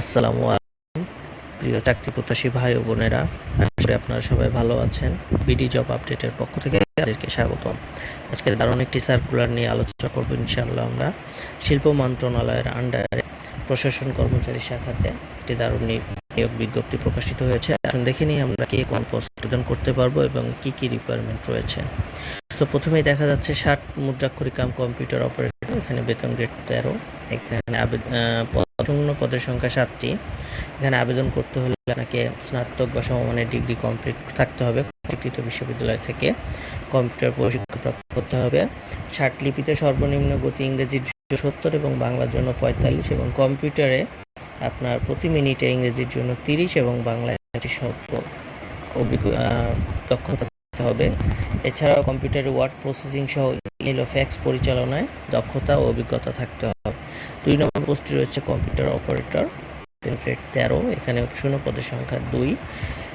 আসসালামু আলাইকুম। প্রিয় চাকরি প্রত্যাশী ভাই ও বোনেরা আপনারা সবাই ভালো আছেন। বিডি জব আপডেটের পক্ষ থেকে তাদেরকে স্বাগতম। আজকে দারুণ একটি সার্কুলার নিয়ে আলোচনা করব ইনশাআল্লাহ আমরা। শিল্প মন্ত্রণালয়ের আন্ডারে প্রশাসন কর্মচারী শাখাতে একটি দারুণ নিয়োগ বিজ্ঞপ্তি প্রকাশিত হয়েছে। এখন দেখে নিই আমরা কে কোন পোস্ট আবেদন করতে পারব এবং কি কি রিকোয়ারমেন্ট রয়েছে। তো প্রথমেই দেখা যাচ্ছে ষাট মুদ্রাক্ষরিকাম কম্পিউটার অপারেটর এখানে বেতন গ্রেড তেরো, এখানে শূন্য পদের সংখ্যা সাতটি। এখানে আবেদন করতে হলে আপনাকে স্নাতক বা সমমানের ডিগ্রি কমপ্লিট থাকতে হবে। স্বীকৃত বিশ্ববিদ্যালয় থেকে কম্পিউটার প্রশিক্ষণ প্রাপ্ত করতে হবে। ষাট লিপিতে সর্বনিম্ন গতি ইংরেজি সত্তর এবং বাংলার জন্য পঁয়তাল্লিশ এবং কম্পিউটারে আপনার প্রতি মিনিটে ইংরেজির জন্য তিরিশ এবং বাংলায় শব্দ অভিজ্ঞ দক্ষতা হবে। এছাড়াও কম্পিউটারে ওয়ার্ড প্রসেসিং সহ ইমেল ও ফ্যাক্স পরিচালনায় দক্ষতা ও অভিজ্ঞতা থাকতে হবে। দুই নম্বর পোস্টে রয়েছে কম্পিউটার অপারেটর। তেরো, এখানে শূন্য পদের সংখ্যা দুই।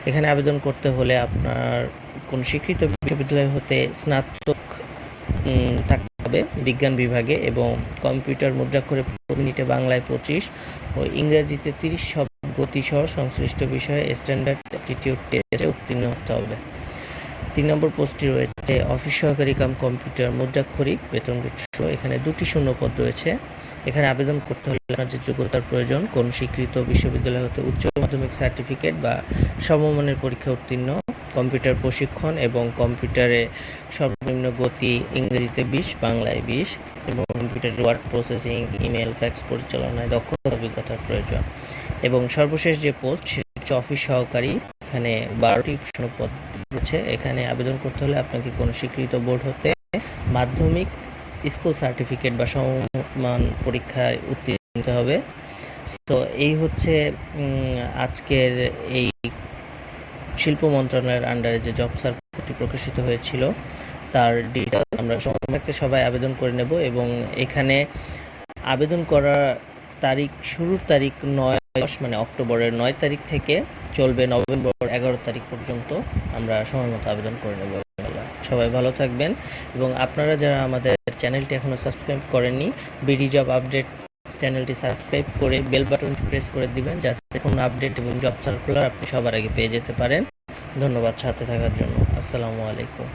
এখানে আবেদন করতে হলে আপনার কোন স্বীকৃত বিশ্ববিদ্যালয় হতে স্নাতক থাকতে হবে বিজ্ঞান বিভাগে এবং কম্পিউটার মুদ্রাক্ষরে মিনিটে বাংলায় পঁচিশ ও ইংরেজিতে তিরিশ শব্দ গতিসহ সংশ্লিষ্ট বিষয়ে স্ট্যান্ডার্ড অ্যাপটিটিউড টেস্টে উত্তীর্ণ হতে হবে। তিন নম্বর পোস্টটি রয়েছে, অফিস সহকারী কাম কম্পিউটার মুদ্রাক্ষরিক, বেতন এখানে দুটি শূন্যপদ রয়েছে। এখানে আবেদন করতে হলে আপনার যে যোগ্যতার প্রয়োজন কোন স্বীকৃত বিশ্ববিদ্যালয় হতে উচ্চ মাধ্যমিক সার্টিফিকেট বা সমমানের পরীক্ষা উত্তীর্ণ, কম্পিউটার প্রশিক্ষণ এবং কম্পিউটারে সর্বনিম্ন গতি ইংরেজিতে বিশ, বাংলায় বিশ এবং computer word processing, email, fax পরিচালনায় দক্ষতা অভিজ্ঞতার প্রয়োজন। এবং সর্বশেষ যে পোস্ট, সেটি হচ্ছে অফিস সহকারী। এখানে বারোটি পদ রয়েছে এখানে আবেদন করতে হলে আপনাকে কোনো স্বীকৃত বোর্ড হতে মাধ্যমিক স্কুল সার্টিফিকেট বা সমমান পরীক্ষায় উত্তীর্ণ হবে। তো এই হচ্ছে আজকের এই শিল্প মন্ত্রণালয়ের আন্ডারে যে জব সার্কুলারটি প্রকাশিত হয়েছিল, তার ডিটেলস আমরা সময় সবাই আবেদন করে নেব এবং এখানে আবেদন করার তারিখ, শুরুর তারিখ নয় দশ মানে অক্টোবরের নয় তারিখ থেকে চলবে নভেম্বর এগারো তারিখ পর্যন্ত। আমরা সময় মতো আবেদন করে নেব সবাই ভালো থাকবেন এবং আপনারা যারা আমাদের চ্যানেলটি এখনও সাবস্ক্রাইব করেননি, বিডি জব আপডেট চ্যানেলটি সাবস্ক্রাইব করে বেল বাটনটি প্রেস করে দিবেন, যাতে কোনো আপডেট এবং জব সার্কুলার আপনি সবার আগে পেয়ে যেতে পারেন। ধন্যবাদ সাথে থাকার জন্য। আসসালামু আলাইকুম।